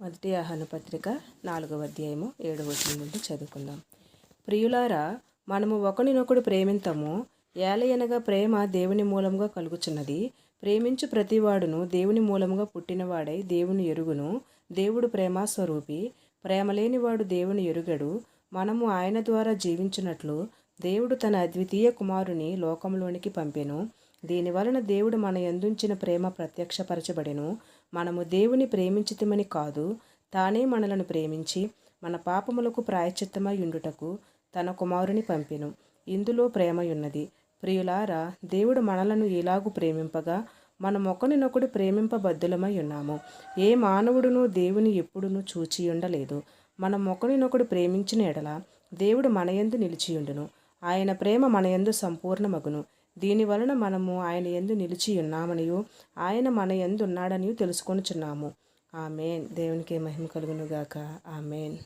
మొదటి ఆహ్వాన పత్రిక నాలుగవ అధ్యాయము ఏడవ నుండి చదువుకుందాం. ప్రియులారా మనము ఒకరినొకడు ప్రేమింతము ఏలయనగా ప్రేమ దేవుని మూలంగా కలుగుచున్నది. ప్రేమించు ప్రతివాడును దేవుని మూలముగా పుట్టినవాడై దేవుని ఎరుగును దేవుడు ప్రేమ స్వరూపి ప్రేమ లేనివాడు దేవుని ఎరుగడు. మనము ఆయన ద్వారా జీవించినట్లు దేవుడు తన అద్వితీయ కుమారుని లోకంలోనికి పంపెను. దీని వలన దేవుడు మన ఎందుంచిన ప్రేమ ప్రత్యక్షపరచబడెను. మనము దేవుని ప్రేమించితమని కాదు తానే మనలను ప్రేమించి మన పాపములకు ప్రాయచిత్తమై ఉండుటకు తన కుమారుని పంపెను. ఇందులో ప్రేమయున్నది. ప్రియులారా దేవుడు మనలను ఇలాగు ప్రేమింపగా మనం ఒకరినొకడు ప్రేమింపబద్ధులమై ఉన్నాము. ఏ మానవుడును దేవుని ఎప్పుడునూ చూచి ఉండలేదు మనం ప్రేమించిన ఎడల దేవుడు మనయందు నిలిచియుండును. ఆయన ప్రేమ మన ఎందు సంపూర్ణమగును. దీని వలన మనము ఆయన ఎందు నిలిచి ఉన్నామనియు ఆయన మన ఎందు ఉన్నాడనియు తెలుసుకొనిచున్నాము. ఆమెన్. దేవునికి మహిమ కలుగునుగాక. ఆమెన్.